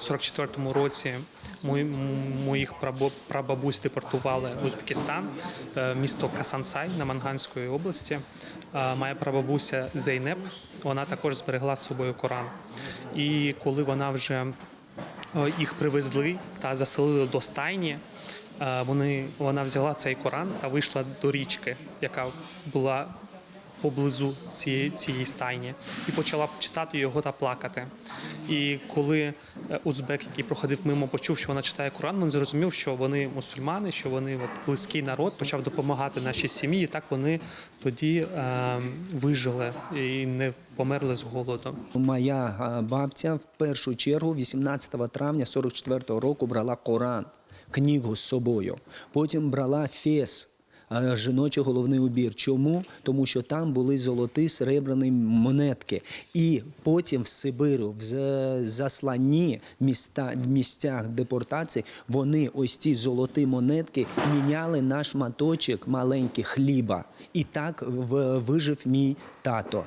44-му році мої- моїх прабабусь депортували в Узбекистан, е, місто Касансай на Манганської області. Е, Моя прабабуся Зейнеп, вона також зберегла з собою Коран. І коли вона вже е, їх привезли та заселили до стайні. Вони вона взяла цей Коран та вийшла до річки, яка була поблизу цієї, цієї стайні, і почала читати його та плакати. І коли е, узбек, який проходив мимо, почув, що вона читає Коран, він зрозумів, що вони мусульмани, що вони от, близький народ, почав допомагати нашій сім'ї. І так вони тоді е, вижили і не померли з голоду. Моя бабця в першу чергу 18 травня 44-го року брала Коран, книгу з собою. Потім брала фес. Жіночий головний убір. Чому? Тому що там були золоті серебряні монетки. І потім в Сибиру, в засланні міста, в місцях депортації, вони ось ці золоті монетки міняли на шматочок маленький хліба. І так вижив мій тато.